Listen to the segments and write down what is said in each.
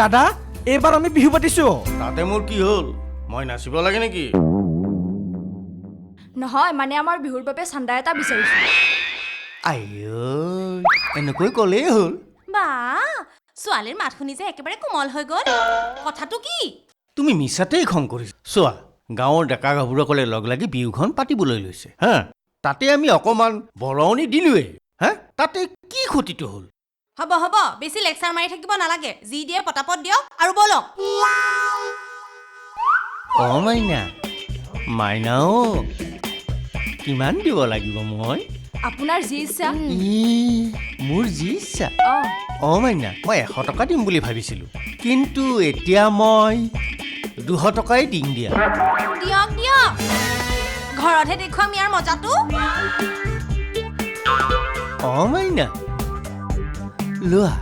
দাদা এইবাৰ আমি বিহু পাতিছো। তাতে মোৰ কি হ'ল? মই নাচিব লাগে নেকি? নহয় মানে আমাৰ বিহুৰ বাবে চান্দা এটা বিচাৰিছো। আইঐ এনেকৈ ক'লেই হ'ল। বা ছোৱালীৰ মাত শুনি যে একেবাৰে কোমল হৈ গ'ল। কথাটো কি? তুমি মিছাতেই খং কৰিছা। চোৱা গাঁৱৰ ডেকা গাভৰুসকলে লগ লাগি বিহুখন পাতিবলৈ লৈছে। হা? তাতে আমি অকণমান বৰঙণি দিলোৱেই। হা? তাতে কি ক্ষতিটো হ'ল? হ'ব হ'ব। বেছি লেকচাৰ মাৰি থাকিব নালাগে। যি দিয়ে পতাপত দিয়ক আৰু ব'লক। অ মাইনা। মাইনাও কিমান দিব লাগিব মই? আপোনাৰ যি ইচ্ছা। মোৰ যি ইচ্ছা। অঁ। অ মাইনা মই এশ টকা দিম বুলি ভাবিছিলোঁ। কিন্তু এতিয়া মই দুশ টকাই দিম দিয়া। দিয়ক দিয়ক। ঘৰতহে দেখুৱাম ইয়াৰ মজাটো। অ মাইনা। লোৱা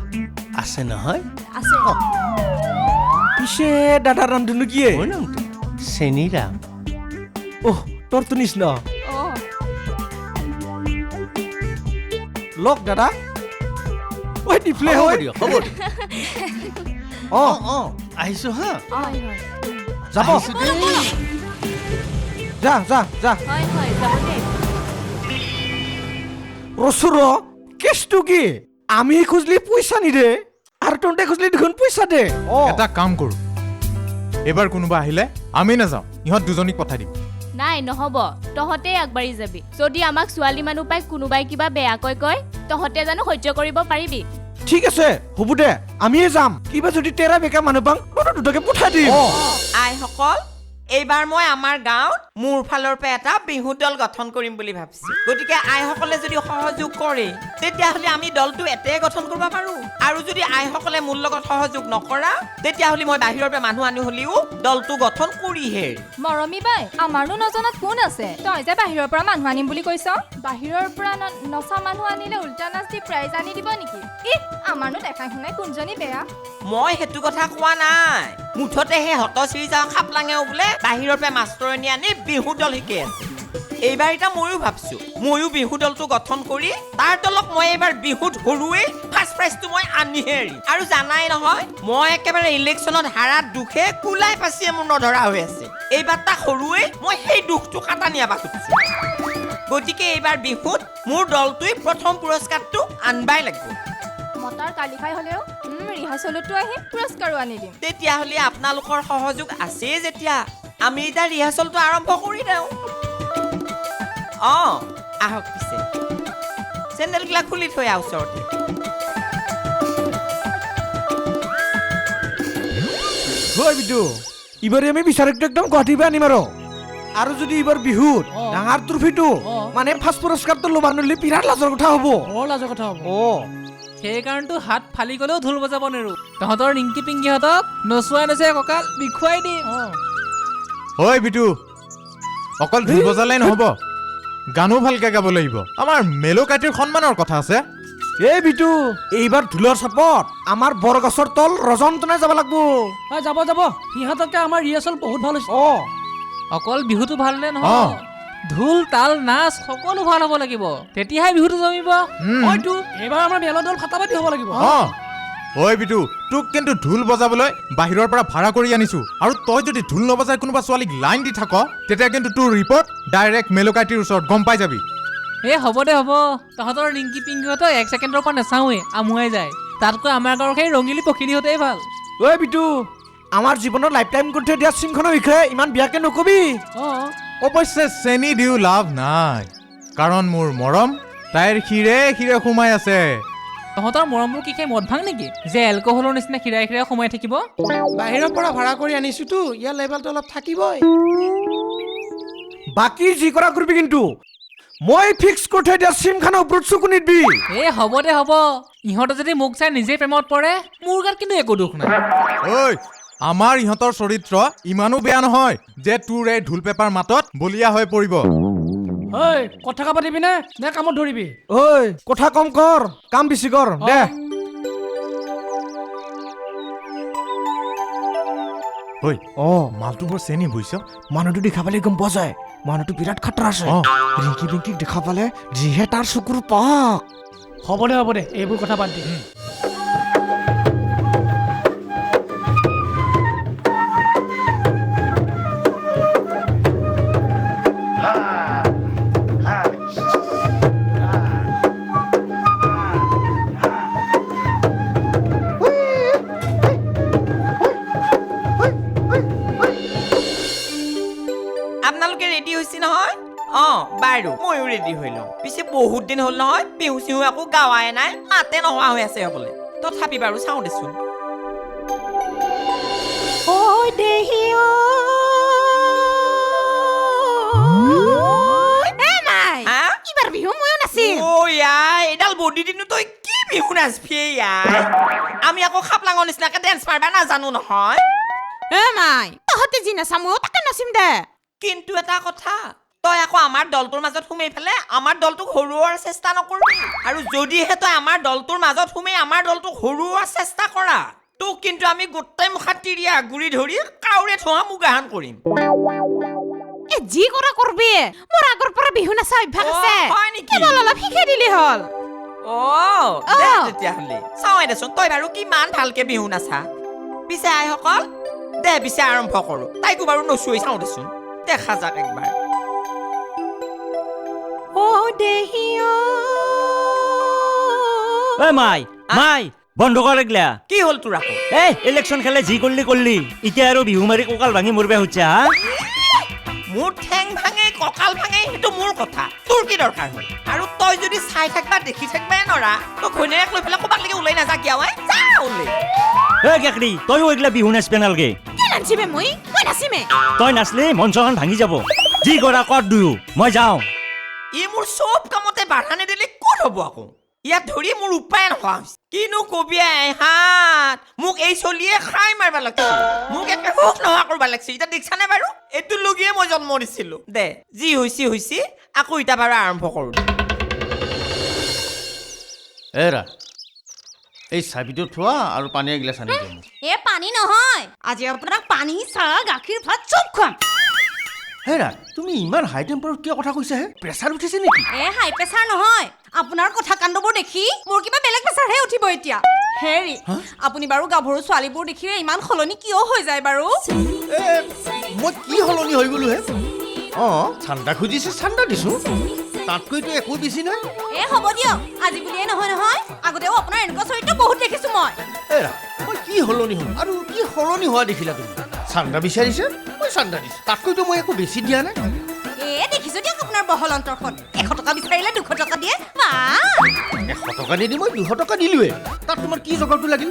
আছে নহয়? আছে পিছে দাদাৰ নামটোনো কি মোৰ নামটো চেনীৰাম অহ তোৰতো নিচিনা অঁ লগ দাদা ঐ ডিপ্লে দিয়ক হ'ব অ অঁ আহিছোঁ হা যাব যা যা যা ৰচুৰ কেছটো কি আমি খুজলি পইচা নিদে আৰু তহঁতে খুজলি দেখোন পইচা দে। এটা কাম কৰো এইবাৰ কোনোবা আহিলে আমি নাযাওঁ ইহঁত দুজনীক পঠাই দিম। নাই নহ'ব তহঁতেই আগবাঢ়ি যাবি। যদি আমাক ছোৱালী মানুহ পাই কোনোবাই কিবা বেয়াকৈ কয় তহঁতে জানো সহ্য কৰিব পাৰিবি। ঠিক আছে হ'ব দে আমিয়ে যাম। কিবা যদি তেৰা বেকা মানুহ পাওঁ দুটাকে পঠাই দিম। আইসকল এইবাৰ মই আমাৰ গাঁৱত মোৰ ফালৰ পৰা এটা বিহু দল গঠন কৰিম বুলি ভাবিছো। গতিকে আইসকলে যদি সহযোগ কৰে তেতিয়াহ'লে আমি দলটো এটাই গঠন কৰিব পাৰো। আৰু যদি আইসকলে মোৰ লগত সহযোগ নকৰা তেতিয়াহ'লে মই বাহিৰৰ পৰা মানুহ আনি হ'লেও দলটো গঠন কৰিহে। মৰমী বাই আমাৰনো নজনাত কোন আছে? তই যে বাহিৰৰ পৰা মানুহ আনিম বুলি কৈছ? বাহিৰৰ পৰা নচা মানুহ আনিলে উল্টা নাচ দি প্ৰাইজ আনি দিব নেকি? ই আমাৰনো দেখাই শুনাই কোনজনী বেয়া? মই সেইটো কথা কোৱা নাই। মুঠতে সেই হতশ্ৰী যাওঁ খাপলাঙেও বোলে বাহিৰৰ পৰা মাষ্টৰণী আনি বিহু দল শিকাই আছে। এইবাৰ এতিয়া ময়ো ভাবছো ময়ো বিহু দলটো গঠন কৰি তাৰ দলক মই এইবাৰ বিহুত হৰুৱেই ফাৰ্ষ্ট প্ৰাইজটো মই আনিহে এৰিম। আৰু জানাই নহয় মই একেবাৰে ইলেকশ্যনত হাৰাত দুখে কোলাই পাচিয়ে মোৰ নধৰা হৈ আছে। এইবাৰ তাক হৰুৱেই মই সেই দুখটো কাটা নিয়াবা খুজিছো গতিকে এইবাৰ বিহুত মোৰ দলটোৱে প্ৰথম পুৰস্কাৰটো আনবাই লাগিব। মতাৰ কালি খাই হ'লেও ৰিহাৰ্চলতো আহিম পুৰস্কাৰো আনি দিম। তেতিয়াহ'লে আপোনালোকৰ সহযোগ আছেই যেতিয়া। আমি এতিয়া ৰিহাৰ্চলটো আৰম্ভ কৰি দিওঁ। অঁ আহক পিছে। চেণ্ডেলবিলাক খুলি থৈ আহ ওচৰতে। হয় বিদু এইবাৰ আমি বিচাৰকটো একদম গুৱাহাটীৰ পৰা আনিম আৰু। আৰু যদি এইবাৰ বিহুত ডাঙৰ ট্ৰফিটো মানে ফাৰ্ষ্ট পুৰস্কাৰটো ল'বাৰ নলি বিৰাট লাজৰ কথা হ'ব। বৰ লাজৰ কথা হ'ব। অ। সেইকাৰণেতো হাত ফালি গলেও ঢোল বজাব নেৰো। তহঁতৰ ৰিংকি পিংকিহঁতক নচুৱাই নচুৱাই কঁকাল বিষুৱাই দিম। ঐ বিটু। অকল ঢোল বজালেই নহ'ব। গানো ভালকে গাব লাগিব। আমাৰ মেলোকাইটিৰ সন্মানৰ কথা আছে। এই বিটু এইবাৰ ঢোলৰ চাপত আমাৰ বৰগছৰ তল ৰজন্তনাই যাব লাগব। হয় যাব যাব। সিহঁতকে আমাৰ ৰিহাৰ্চল বহুত ভাল হৈছে। অ। অকল বিহুটো ভাল হ'লে অ। নহয় ঢোল তাল নাচ সকলো ভাল হ'ব লাগিব। তেতিয়াহে বিহুটো জমিব। হয়তো এইবাৰ আমাৰ বেলৰ দল ফাটাফাটি হ'ব লাগিব। অঁ। ঐ বিটু তোক কিন্তু ঢোল বজাবলৈ বাহিৰৰ পৰা ভাড়া কৰি আনিছো। আৰু তই যদি ঢোল নবজাই কোনোবা ছোৱালীক লাইন দি থাক তেতিয়া কিন্তু তোৰ ৰিপৰ্ট ডাইৰেক্ট মেলোকাইটিৰ ওচৰত গম পাই যাবি। এই হ'ব দে হ'ব। তহঁতৰ ৰিংকি পিংকিহঁতক এক ছেকেণ্ডৰ পৰা নাচাওঁৱেই আমুৱাই যায়। তাতকৈ আমাৰ গাঁৱৰ সেই ৰঙিলী পখিলীহঁতেই ভালো। ঐ বিটু আমাৰ জীৱনত লাইফ টাইম কৰি থৈ দিয়া চিমখনৰ বিষয়ে ইমান বেয়াকে নকবি। অঁ। অৱশ্যে চেনি দিও লাভ নাই। কাৰণ মোৰ মৰম তাইৰ শিৰে শিৰে সোমাই আছে। তহঁতৰ মৰমবোৰ কি খাই মদ ভাং নেকি? যে এলকহলৰ নিচিনা খিৰাই খিৰাই সোমাই থাকিব? বাহিৰৰ পৰা ভাড়া কৰি আনিছোতো ইয়াৰ লেভেলটো অলপ থাকিবই। বাকী যি কৰা কৰিবি কিন্তু মই ফিক্স কৰি থৈ দিয়া চিমখনৰ ওপৰত চকু নিদিবি। এ হ'ব দে হ'ব। ইহঁতে যদি মোক চাই নিজেই প্ৰেমত পৰে মোৰ গাত কিন্তু একো দুখ নাই। ঐ আমাৰ ইহঁতৰ চৰিত্ৰ ইমানো বেয়া নহয় যে তোৰ এই ঢোল পেপাৰ মাতত বলিয়া হৈ পৰিব। ঐ কথা পাতিবি নে? নে কামত ধৰিবি। ঐ কথা কম কৰ কাম বেছি কৰ দে। ঐ অ। মালটো বৰ চেনি বুজিছ? মানুহটো দেখা পালে গম পোৱা যায়। মানুহটো বিৰাট খাতৰা আছে। অ। ৰিংকি পিংকিক দেখা পালে যিহে তাৰ চকুৰ পাক। হ'ব দে হ'ব দে এইবোৰ কথা বাদ দি। বাৰু ময়ো ৰেডি হৈ লওঁ। পিছে বহুত দিন হ'ল নহয় বিহু চিহু একো গাৱাই নাই মাতে নোহোৱা হৈ আছে হ'বলে। তথাপি বাৰু চাওঁ দেচোন। নাচিম। অ আমি আকৌ খাপলাঙৰ নিচিনাকে ডেন্স মাৰিবা নাজানো নহয়। এ মাই তহঁতে যি নাচা ময়ো তাকে নাচিম দে। কিন্তু এটা কথা তই আকৌ আমাৰ দলটোৰ মাজত সোমাই পেলাই আমাৰ দলটোক হৰুওৱাৰ চেষ্টা নকৰিবি। আৰু যদিহে তই আমাৰ দলটোৰ মাজত সোমাই আমাৰ দলটোক হৰুওৱাৰ চেষ্টা কৰা তোক কিন্তু আমি গোটেই মুখা তিৰিয়া গুৰি ধৰি কাউৰে থোৱা মুগাহান কৰিম। এ যি কৰা কৰবি মোৰ আগৰ পৰা বিহু নাচা অভ্যাস আছে? কেৱল অলপ শিকাই দিলে হ'ল। তেতিয়াহ'লে। চাওঁৱে দেচোন তই বাৰু কিমান ভালকে বিহু নাচা? পিছে আইসকল দে পিছে আৰম্ভ কৰোঁ। তাইকো বাৰু নচুৱাই চাওঁ দেচোন। দেখা যাক একবাৰ। এ মাই মাই বন্ধ কৰ এগলা। কি হ'ল তোৰ আকৌ? এই ইলেকশ্যন খেলে যি কৰলি কৰলি এতিয়া আৰু বিহু মাৰি কঁকাল ভাঙি মৰিব হৈছে হা? মোৰ ঠেং ভাঙে কঁকাল ভাঙে সেইটো মোৰ কথা। তোৰ কি দৰকাৰ হ'ল? আৰু তই যদি চাই থাকবা দেখি থাকবাই নৰা। তই ঘৈণীয়েক লৈ পেলাই ক'ৰবাক লৈকে ওলাই নাযা কিয় ঐ? যা ওলাই। এ কেকৰি তইও এগলা বিহু নাচবে নালগে। কি নাচিমে মই? মই নাচিমে। তই নাচলি মঞ্চখন ভাঙি যাব। যি কৰা কৰ দুয়ো মই যাওঁ। চব কামতে বাধা নিদিলে ক'ত হ'ব আকৌ? ইয়াত ধৰি মোৰ উপায় নোহোৱা হৈছে। কিনো কবি হাত? মোক এই চলিয়ে খাই মাৰিব লাগিছিল। মোক একে সুখ নোহোৱা কৰিব লাগিছিল। এতিয়া দেখিছানে বাৰু? এইটো লগিয়ে মই জন্ম দিছিলো। দে যি হৈছে হৈছে আকৌ এতিয়া বাৰু আৰম্ভ কৰোঁ। এৰা এই চাবিটো থোৱা আৰু পানী এগিলাচ আনি দিয়া মোক। এ পানী নহয়। আজি আপোনাক পানী চাহ গাখীৰ ভাত চব খুৱাম। হেৰা তুমি ইমান হাই টেম্পাৰত কিয় কথা কৈছা হে? প্ৰেছাৰ উঠিছে নেকি? এ হাই প্ৰেছাৰ নহয়। আপোনাৰ কথা কাণ্ডবোৰ দেখি মোৰ কিবা বেলেগ প্ৰেছাৰহে উঠিব এতিয়া। হেৰি আপুনি বাৰু গাভৰু ছোৱালীবোৰ দেখিলে ইমান সলনি কিয় হৈ যায় বাৰু? মই কি সলনি হৈ গ'লো হে? অঁ ঠাণ্ডা খুজিছে ঠাণ্ডা দিছোঁ। তাতকৈতো একো বেছি নাই। এ হ'ব দিয়ক। আজি বুলিয়ে নহয় নহয়। আগতেও আপোনাৰ এনেকুৱা চৰিত্ৰ বহুত দেখিছো মই। এৰা মই কি সলনি হ'ম? আৰু কি সলনি হোৱা দেখিলা তুমি? চান্দা বিচাৰিছে? মই চান্দা দিছোঁ। তাতকৈতো মই একো বেছি দিয়া নাই। এ দেখিছো দিয়ক আপোনাৰ বহল অন্তৰখন। এশ টকা বিচাৰিলে দুশ টকা দিয়ে। এশ টকা নিদি মই দুশ টকা দিলোৱে তাত তোমাৰ কি জগৰটো লাগিল?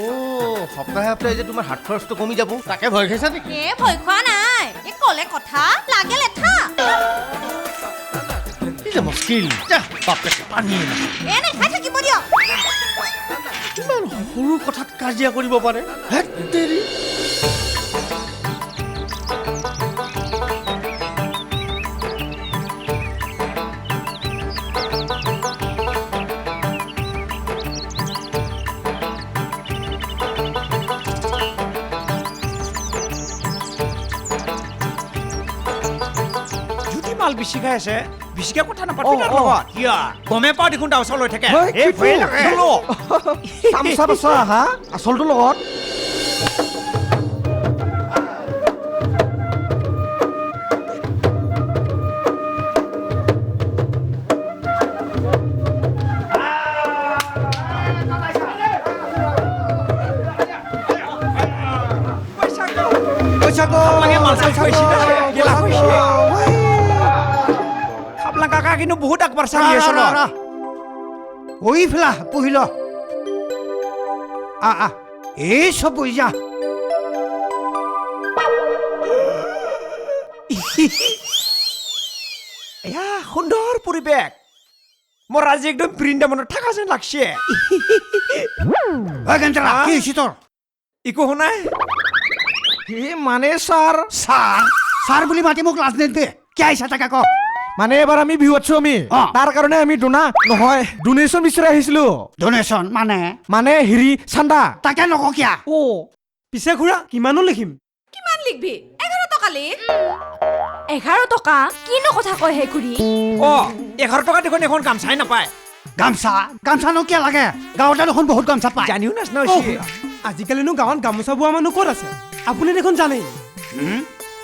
অ' সপ্তাহে সপ্তাহে যে তোমাৰ হাত খৰচটো কমি যাব। তাকে ভয় খাইছা নেকি? এ ভয় খোৱা নাই। এই ক'লে কথা লাগে লেঠা। কি যে মুস্কিল যা, বাপৰে পানী এ নাখাই থাকিব দিয়ক। কিমান সৰু কথাত কাজিয়া কৰিব পাৰে। তেৰি। ভাল গুচি খাই আছে। বিচিকে কথা নাপাতো তাৰ লগত। কিয়া? গমে পাওঁ দেখোন তাৰ ওচৰলৈ থাকে। চামচা বচা আহা। আচলটো লগত। মাছ চাইছে কাকা কিন্তু বহুত আগবাৰ চালি আছে ওই ফেলা পহিল। আ আ এই সব বই যা। এয়া সুন্দৰ পৰিৱেশ। মোৰ আজি একদম বৃন্দাবনত থকা যেন লাগছে। কি হয়েছি তোর একো শুনাই? মানে ছাৰ। স্যার স্যার বলি মাতি মোক লাজ নেদবে কে আইসা টাকা ক মানে এবাৰ আমি বিহু আছো আমি অ। তাৰ কাৰণে আমি ডোনা নহয় ডোনেশ্যন বিচাৰি আহিছিলো। ডোনেশন মানে? মানে হেৰি চান্দা। তাকে নক কিয়া। অ পিছে খুৰা কিমানো লিখিম? কিমান লিখবি? এঘাৰ টকা লিখ এঘাৰ টকা? কিনো কথা কয় হে খুৰী? অ এঘাৰ টকা দেখোন এখন গামচাই নাপায়। গামছা? গামছা নো কিয় লাগে? গাঁৱতে দেখোন বহুত গামছা পায়। জানিও নাচনা হৈছে আজিকালিনো গাঁৱত গামোচা বোৱা মানুহ ক'ত আছে? আপুনি দেখোন জানেই।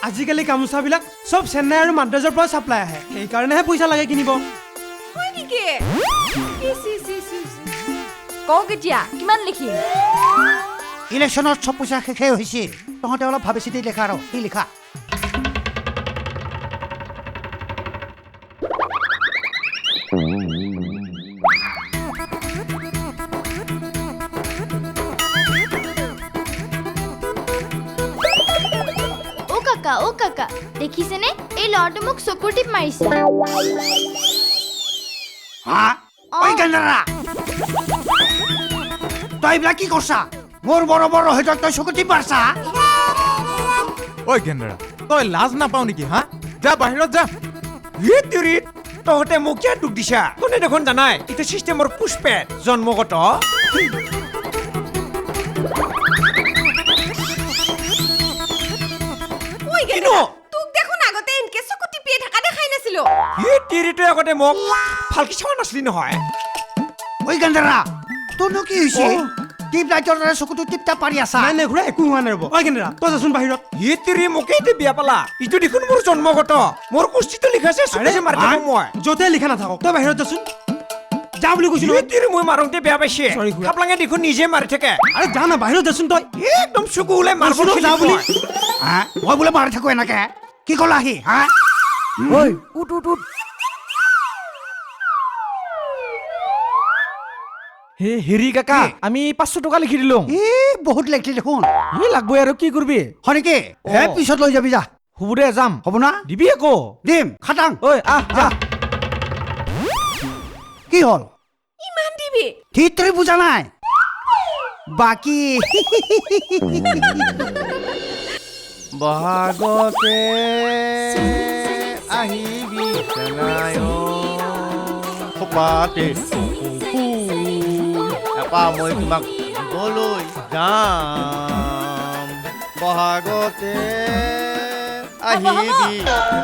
আজিকালি গামোচাবিলাক চব চেন্নাই আৰু মাদ্ৰাজৰ পৰা চাপ্লাই আহে। সেইকাৰণেহে পইচা লাগে কিনিব। হয় নেকি? কওক এতিয়া কিমান লিখিম? ইলেকশ্যনত চব পইচা শেষেই হৈছে। তহঁতে অলপ ভাবি চিতি লিখা আৰু কি লিখা? দেখিছেনে? এই ল'ৰাটো মোক চকুৰ টিপ মাৰিছে। হা? ঐ গেন্দাৰা তই এইবিলাক কি কৰছা? মোৰ বড় বড় হৈ তই চকুটি পাৰছা ঐ গেন্দাৰা তই লাজ নাপাও নেকি হা? যা বাহিৰত যা। তহঁতে মোক কিয় দুখ দিছা? কোনে দেখোন জানাই এইটো চিষ্টেমৰ পুষ্পেট জন্মগত। হে তিৰিটোৱে আগতে মোক? ভালকে চোৱা নাছিলি নহয়। ঐ গেন্দাৰা তোৰনো কি হৈছে? টিপ লাইটৰ দৰে চকুটো টিপটা পাৰি আছা। নাই নাই একো হোৱা নাই ৰ'ব। ঐ কেনেৰা তই যাচোন বাহিৰত। হে তিৰি মোকে এতিয়া বিয়া পালা? ইটো দেখোন মোৰ জন্মগত। মোৰ কুস্তিটো লিখাছে চকুছে মাৰি থাকো মই। য'তে লিখা নাথাকক। তই বাহিৰত যাচোন। যা বুলি কৈছো হে নহয় তিৰি মই মাৰোঁতে বেয়া পাইছে? খাপলাঙে দেখোন নিজে মাৰি থাকে। আৰে যা না বাহিৰত যাচোন তই। একদম চকু ওলাই মাৰিব যা বুলি। হা? মই বোলে মাৰি থাকো এনেকে। কি ক'লাহি হা? ঐ উঠ উঠ উঠ। হে হেৰি কাকা আমি পাঁচশো টকা লিখি দিলো। ই বহুত লেখলি দেখোন। ই লাগবই আৰু কি কৰিবি? হয় নেকি? হে পিছত লৈ যাবি যা। হ'ব দে যাম। হ'ব না? দিবি আকৌ। দিম খাটাং। ঐ আহ যা। কি হ'ল? ইমান দিবি? ঠিক তই বুজা নাই। বাকী বহাগতে আহিবি চেনাই খোপাতে এপাহ মই তোমাক দিবলৈ যাম বহাগতে হ'ব হ'ব আহিবি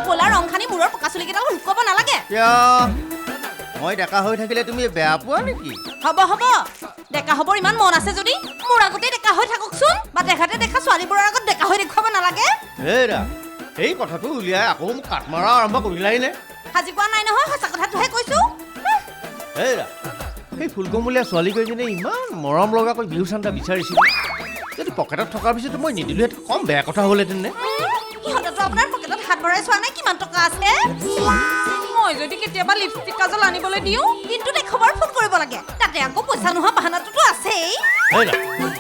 ক'লা ৰং খানি মূৰৰ পকা চুলিকেইডাল শুকুৱাব নালাগে কিয় মই ডেকা হৈ থাকিলে তুমি বেয়া পোৱা নেকি হ'ব হ'ব ডেকা হ'বৰ ইমান মন আছে যদি মোৰ আগতে ডেকা হৈ থাককচোন বা দেখাতে দেখা ছোৱালীবোৰৰ আগত ডেকা হৈ দেখুৱাব নালাগে হেৰা এই কথাটো উলিয়াই আকৌ মোক কাট মৰা আৰম্ভ কৰিলাই নে সাজি পোৱা নাই নহয় সঁচা কথাটোহে কৈছো হেৰা সেই ফুলকমলীয়া ছোৱালীকেইজনীয়ে ইমান মৰম লগাকৈ বিহু চান্দা বিচাৰিছিল যদি পকেটত থকাৰ পিছতো মই নিদিলোঁ সেইটো কম বেয়া কথা হ'লহেঁতেন নে সিহঁতেতো আপোনাৰ পকেটত হাত ভৰাই চোৱা নাই কিমান টকা আছে মই যদি কেতিয়াবা লিপষ্টিক কাজল আনিবলৈ দিওঁ ফোন কৰিব লাগে তাতে আকৌ পইচা নোহোৱা বাহানাটোতো আছেই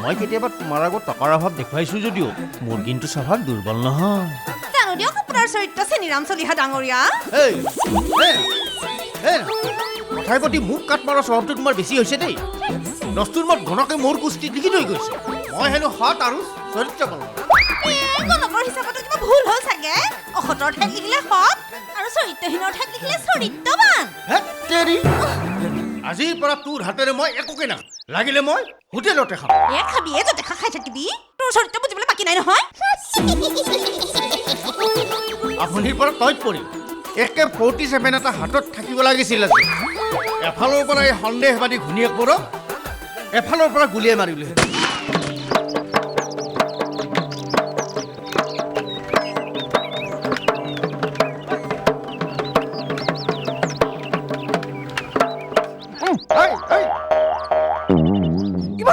মই কেতিয়াবা তোমাৰ আগত টকাৰ অভাৱ দেখুৱাইছোঁ যদিও মোৰ কিন্তু স্বভাৱ দুৰ্বল নহয় আপোনাৰ চৰিত্ৰ চেনিৰাম চলিহা ডাঙৰীয়া এই কথাই প্ৰতি মোক কাট মৰা স্বভাৱটো তোমাৰ বেছি হৈছে দেই দস্তুৰ মত ঘনকে মোৰ কুস্তিত লিখি থৈ গৈছে মই হেনো সৎ আৰু চৰিত্ৰ এই গণকৰ হিচাপতো কিবা ভুল হ'ল চাগে অসতৰ ঠাইত লিখিলে সৎ আৰু চৰিত্ৰহীনৰ ঠাইত লিখিলে চৰিত্ৰৱান তেৰি। আজিৰ পৰা তোৰ হাতেৰে মই একোকে নাখাম লাগিলে মই হোটেলতে খাম এ খাবি এ য'তে খাই থাকিবি তোৰ চৰিত্ৰ বুজিবলৈ বাকী নাই নহয় আপুনিৰ পৰা তইত পৰিল একে ফৰ্টি ছেভেন এটা হাতত থাকিব লাগিছিল আজি এফালৰ পৰা এই সন্দেহবাদী ঘূণীয়েকবোৰক এফালৰ পৰা গুলীয়াই মাৰিলে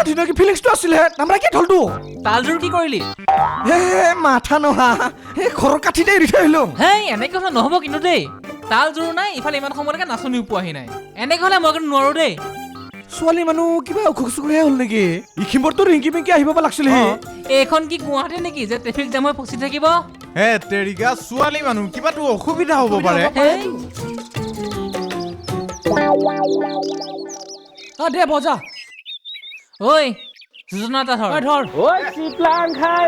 ধুনীয়াকে ফিলিংছটো আছিলে নামৰা কি থলটো তালযোৰ কি কৰিলি? হে মাথা নহা হে ঘৰৰ কাঠিতে এৰি থৈ আহিলো। হেই এনেকে কথা নহ'ব কিন্তু দেই। তালযোৰো নাই ইফালে ইমান সময়লৈকে নাচনিও পোৱাহি নাই। এনেকে হ'লে মই কিন্তু নোৱাৰো দেই। ছোৱালী মানুহ কিবা অসুখ চুখহে হ'ল নেকি? ইখিমৰতো ৰিংকি পিংকি আহিব লাগিছিলে এইখন কি গুৱাহাটী নেকি যে ট্ৰেফিক জাম হৈ ফচি থাকিব? হে তেৰিকা ছোৱালী মানুহ কিবাতো অসুবিধা হ'ব পাৰে। দে বজা। ঐ এটা ধৰ ধৰ ঐ চিপলাং খাই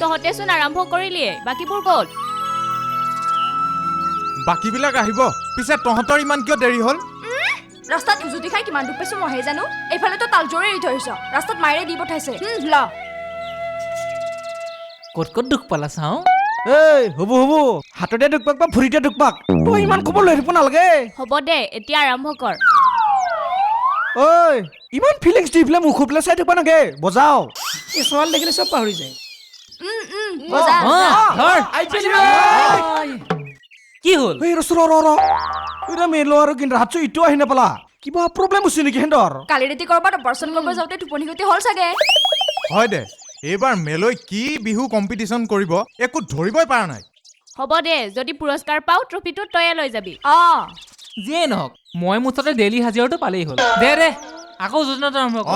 তহঁতেচোন আৰম্ভ কৰিলিয়ে। বাকীবোৰ গ'ল। বাকীবিলাক আহিব। পিছে তহঁতৰ ইমান কিয় দেৰি হ'ল? ৰাস্তাত উজুতি খাই কিমান দুখ পাইছো মইহে জানো? এইফালেতো তালজোৰে এৰি থৈছ ৰাস্তাত মায়েৰে দি পঠাইছে। হুম, ল। ক'ত ক'ত দুখ পালা চাওঁ? এই হ'ব হ'ব। হাততে দুখ পাক বা ভৰিতে দুখ পাক? তই ইমান খবৰ লৈ থাকিব নালাগে। হ'ব দে এতিয়া আৰম্ভ কৰ। ঐ ইমান ফিলিংছ দি পেলাই মুখ পেলাই চাই থাকিব নাগে বজাও। এই ছোৱালী দেখিলে চব পাহৰি যায়। কি হ'ল? এই ৰচো ৰ ৰ এতিয়া মেলো আৰু কিন্তু হাতছো ইটো আহি নাপালা কিবা প্ৰব্লেম হৈছে নেকি সিহঁতৰ? কালি ৰাতি কৰবাত অপাৰেশ্যন কৰিব যাওঁতে টোপনি গতি হ'ল চাগে। হয় দে এইবাৰ মেলৈ কি বিহু কম্পিটিশ্যন কৰিব একো ধৰিবই পৰা নাই। হ'ব দে যদি পুৰস্কাৰ পাওঁ ট্ৰফিটো তয়ে লৈ যাবি। অঁ। যিয়ে নহওক মই মুঠতে ডেইলি হাজিৰাটো পালেই হ'ল। দে দে আকৌ যোজনাটো আৰম্ভ কৰ।